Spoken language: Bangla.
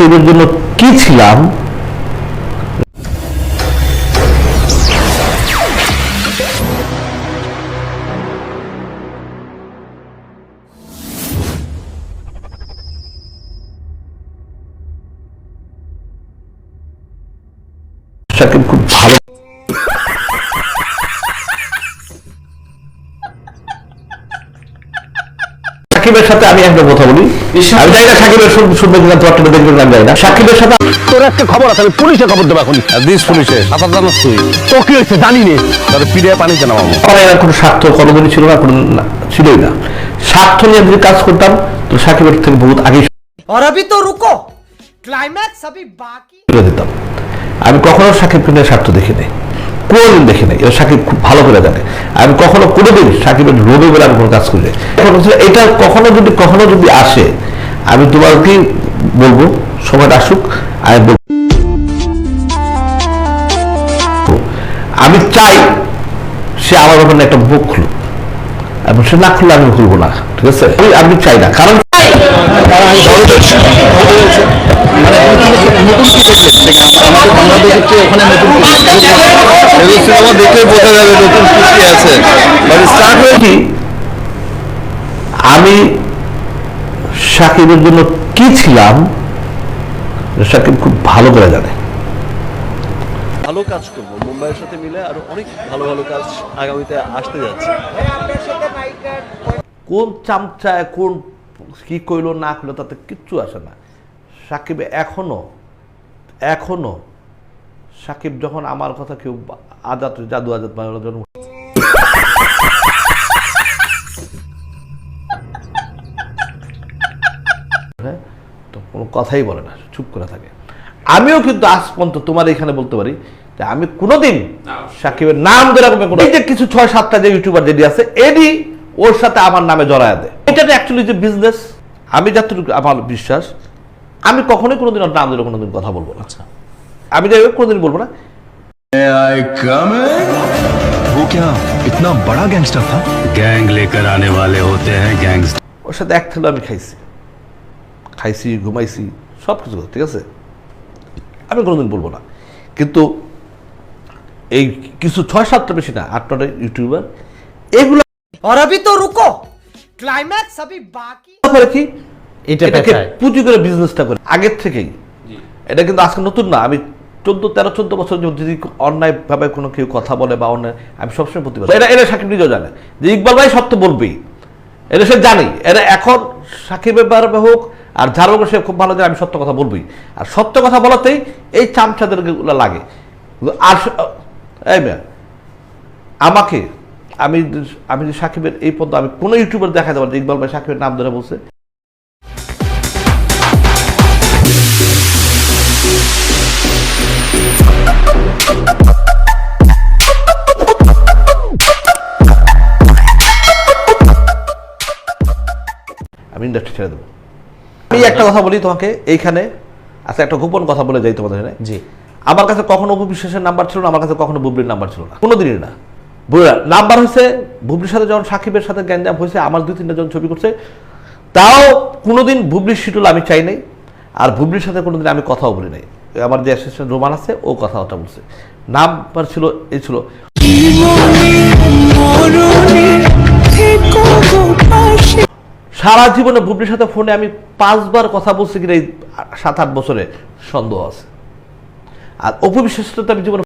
সাকিবের জন্য কি ছিলাম? সাকিব খুব ভালো সাকিবের সাথে আমি একটা কথা বলি আমি জানি না সাকিবের শুন- শুনবে কিনা তোমারটা দেখবে কিনা আমি জানি না সাকিবের সাথে তোর একটা খবর আছে আমি পুলিশে খবর দেবো এখন দিস পুলিশে সাঁতার জানাস তুই তো কি হয়েছে জানি নে তাহলে পিড়িয়ে পানিতে নামাবো আমার এর কোনো স্বার্থ কোনোদিনই ছিল না কোনো না, ছিলই না স্বার্থ নিয়ে যদি কাজ করতাম তো সাকিবের থেকে বহুত আগেই और अभी तो रुको क्लाइमैक्स अभी बाकी করে দিতাম আমি কখনো সাকিবকে নিয়ে স্বার্থ দেখি নাই কোনোদিন দেখি নাই। এটা সাকিব খুব ভালো করে জানে। আমি কখনো কোনোদিন সাকিবের রোগে বলে আমি কোনো কাজ করি। এখন এটা কখনো যদি কখনো যদি আসে, আমি তোমাকে বলব, সময়টা আসুক, আমি বলব। আমি চাই সে আমার ব্যাপারে একটা বুক খুলুক। এবং সে না খুললে আমি খুলবো না, ঠিক আছে? আমি- আমি চাই না। কারণ সিনেমা দেখলে বোঝা যাবে নতুন কি আছে। মানে স্টার্ট হয়ে কি? আমি সাকিবের জন্য কি ছিলাম সাকিব খুব ভালো করে জানে। ভালো কাজ করব। মুম্বাইয়ের সাথে মিলে আরও অনেক ভালো ভালো কাজ আগামীতে আসতে যাচ্ছে। কোন চামচায় কোন কি কইলো না কইলো তাতে কিচ্ছু আসে না। সাকিব এখনও এখনও সাকিব যখন আমার কথা কেউ আজাদ জাদু আজাদ বাংলা জন্ম হ্যাঁ তো কোনো কথাই বলে না চুপ করে থাকে। আমিও কিন্তু আজ পর্যন্ত তোমার এখানে বলতে পারি যে আমি কোনোদিন সাকিবের নাম ধরে কোনো এই যে কিছু ছয় সাতটা যে ইউটিউবার যেটি আছে এডি ওর সাথে আমার নামে জড়ায় দেয়। এটা অ্যাকচুয়ালি যে বিজনেস আমি যতটুকু আমার বিশ্বাস আমি কখনোই কোনোদিন ওর নাম ধরে কোনোদিন কথা বলব না। আমি যাই হোক কোনোদিন বলবো না आई कम वो क्या इतना बड़ा गैंगस्टर था गैंग लेकर आने वाले होते हैं गैंगस्टर ওর সাথে এক থেলো আমি খাইছি খাইছি ঘুমাইছি সব কিছু ঠিক আছে আমি কোনোদিন বলবো না কিন্তু এই কিছু ছয় সাতটা বেশি না আট নটা ইউটিউবার এগুলো और अभी तो रुको क्लाइमैक्स अभी बाकी করে কি এটা এটাকে পেঁচায়। পুঁজি করে বিজনেসটা করে আগের থেকেই এটা কিন্তু আজকে নতুন না আমি চোদ্দ, তেরো, চোদ্দ বছর যদি অন্যায় ভাবে কোনো কেউ কথা বলে বা অন্যায়, আমি সবসময় প্রতিবাদ এটা এটা সাকিব নিজেও জানে। যে ইকবাল ভাই সত্য বলবেই। এটা সে জানি। এটা এখন সাকিবের ব্যাপারে হোক আর যার হোক সে খুব ভালো জানে, আমি সত্য কথা বলবই। আর সত্য কথা বলাতেই এই চামচাদেরগুলো লাগে। আর এই আমাকে, আমি আমি যে সাকিবের এই পর্যন্ত আমি কোনো ইউটিউবার দেখা যাব ইকবাল ভাই সাকিবের নাম ধরে বলছে। আমি ইন্ডাস্ট্রি ছেড়ে দেবো। আমি একটা কথা বলি তোমাকে এইখানে আচ্ছা একটা গোপন কথা বলে যাই তোমাদের এখানে। জি। আমার কাছে কখনো অপু বিশ্বাসের নাম্বার ছিল না আমার কাছে কখনো বুবলির নাম্বার ছিল না। কোনোদিনই না। বুঝলা নাম্বার হয়েছে বুবলির সাথে যখন সাকিবের সাথে গ্যাঞ্জাম হয়েছে আমার দুই তিনটা যখন ছবি করছে। তাও কোনোদিন বুবলির শিটুল আমি চাই নাই আর বুবলির সাথে কোনোদিন আমি কথাও বলি নাই। আমার যে অ্যাসিস্ট্যান্ট রোমান আছে ও কথাটা বলছে। নাম্বার ছিল এই ছিল। সারা জীবনে বুবলির সাথে ফোনে আমি পাঁচবার কথা বলছি কিনা এই সাত আট বছরে সন্দেহ আছে। আর অপবিশ্বাস তো আমি জীবনে